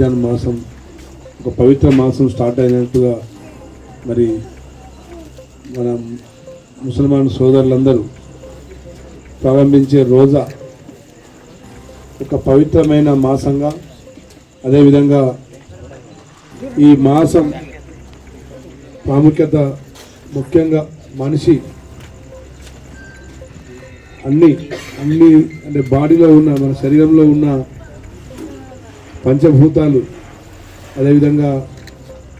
రంజాన్ మాసం ఒక పవిత్ర మాసం స్టార్ట్ అయినట్టుగా మరి మన ముసల్మాన్ సోదరులందరూ ప్రారంభించే రోజా ఒక పవిత్రమైన మాసంగా అదేవిధంగా ఈ మాసం ప్రాముఖ్యత ముఖ్యంగా మనిషి అన్ని అన్ని అంటే బాడీలో ఉన్న మన శరీరంలో ఉన్న పంచభూతాలు అదేవిధంగా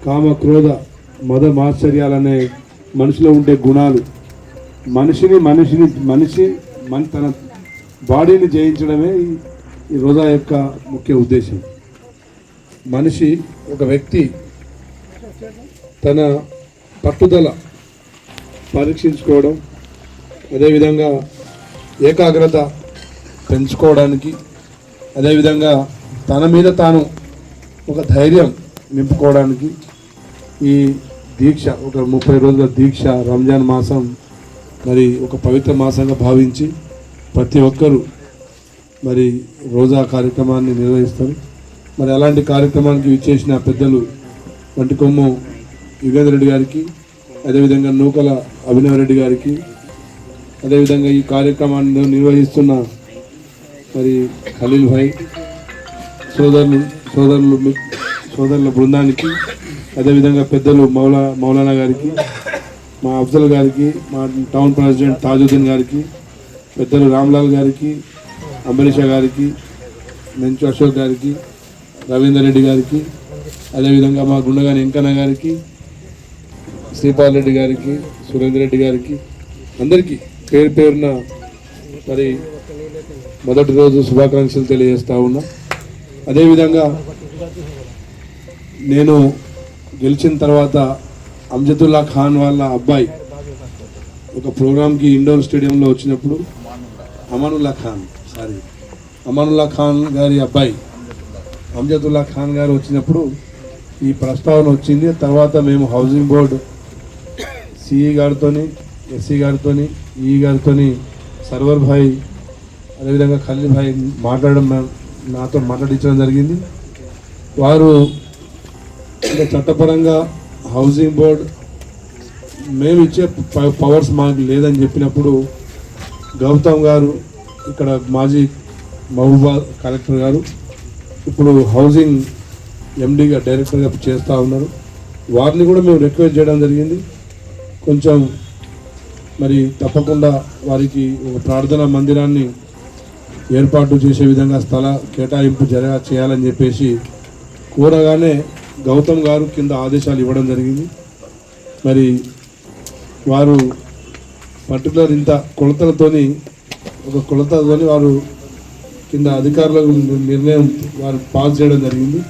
కామ క్రోధ మద మాశ్చర్యాలనే మనిషిలో ఉండే గుణాలు. మనిషిని మనిషిని మనిషి మన తన బాడీని జయించడమే ఈ- రోజా యొక్క ముఖ్య ఉద్దేశం. మనిషి ఒక వ్యక్తి తన పట్టుదల పరీక్షించుకోవడం అదేవిధంగా ఏకాగ్రత పెంచుకోవడానికి అదేవిధంగా తన మీద తాను ఒక ధైర్యం నింపుకోవడానికి ఈ దీక్ష ఒక ముప్పై రోజుల దీక్ష రంజాన్ మాసం మరి ఒక పవిత్ర మాసంగా భావించి ప్రతి ఒక్కరూ మరి రోజా కార్యక్రమాన్ని నిర్వహిస్తారు. మరి అలాంటి కార్యక్రమానికి విచ్చేసిన పెద్దలు వంటి కొమ్ము యుగేంద్ర రెడ్డి గారికి అదేవిధంగా నూకల అభినవ్ రెడ్డి గారికి అదేవిధంగా ఈ కార్యక్రమాన్ని నిర్వహిస్తున్న మరి ఖలీల్ భాయ్ సోదరులు సోదరులు సోదరుల బృందానికి అదేవిధంగా పెద్దలు మౌలా మౌలానా గారికి మా అఫ్జల్ గారికి మా టౌన్ ప్రెసిడెంట్ తాజుద్దీన్ గారికి పెద్దలు రామ్లాల్ గారికి అంబరీష గారికి మెంచు అశోక్ గారికి రవీందర్ రెడ్డి గారికి అదేవిధంగా మా గుండగాని వెంకన్న గారికి శ్రీపాల్ రెడ్డి గారికి సురేందర్ రెడ్డి గారికి అందరికీ పేరు పేరున మరి మొదటి రోజు శుభాకాంక్షలు తెలియజేస్తా ఉన్నా. అదేవిధంగా నేను గెలిచిన తర్వాత అమ్జతుల్లా ఖాన్ వాళ్ళ అబ్బాయి ఒక ప్రోగ్రామ్కి ఇండోర్ స్టేడియంలో వచ్చినప్పుడు అమానుల్లా ఖాన్ సారీ అమానుల్లా ఖాన్ గారి అబ్బాయి అమ్జతుల్లా ఖాన్ గారు వచ్చినప్పుడు ఈ ప్రస్తావన వచ్చింది. తర్వాత మేము హౌసింగ్ బోర్డు సిఈ గారితోని ఎస్సీ గారితోని ఈ గారితోని సర్వర్ భాయ్ అదేవిధంగా ఖలీల్ భాయ్ మాట్లాడడం నాతో మాట్లాడించడం జరిగింది. వారు ఇంకా చట్టపరంగా హౌసింగ్ బోర్డ్ మేము ఇచ్చే పవర్స్ మాకు లేదని చెప్పినప్పుడు గౌతమ్ గారు ఇక్కడ మాజీ మహబూబా కలెక్టర్ గారు ఇప్పుడు హౌసింగ్ ఎండీగా డైరెక్టర్గా చేస్తూ ఉన్నారు. వారిని కూడా మేము రిక్వెస్ట్ చేయడం జరిగింది. కొంచెం మరి తప్పకుండా వారికి ఒక ప్రార్థనా మందిరాన్ని ఏర్పాటు చేసే విధంగా స్థల కేటాయింపు జర చేయాలని చెప్పేసి కోరగానే గౌతమ్ గారు కింద ఆదేశాలు ఇవ్వడం జరిగింది. మరి వారు పర్టికులర్ ఇంత కొలతలతోని ఒక కొలతతోని వారు కింద అధికారులకు నిర్ణయం వారు పాస్ చేయడం జరిగింది.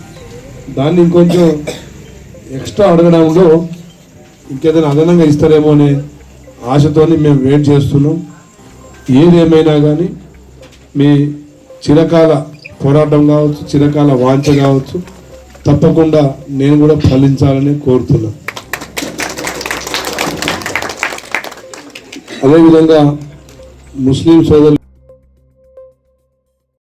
దాన్ని ఇంకొంచెం ఎక్స్ట్రా అడగడంలో ఇంకేదైనా అదనంగా ఇస్తారేమో అనే ఆశతోని మేము వెయిట్ చేస్తున్నాం. ఏదేమైనా కానీ మీ చిరకాల పోరాటం కావచ్చు చిరకాల వాంఛ కావచ్చు తప్పకుండా నేను కూడా ఫలించాలని కోరుతున్నా. అదేవిధంగా ముస్లిం సోదరులు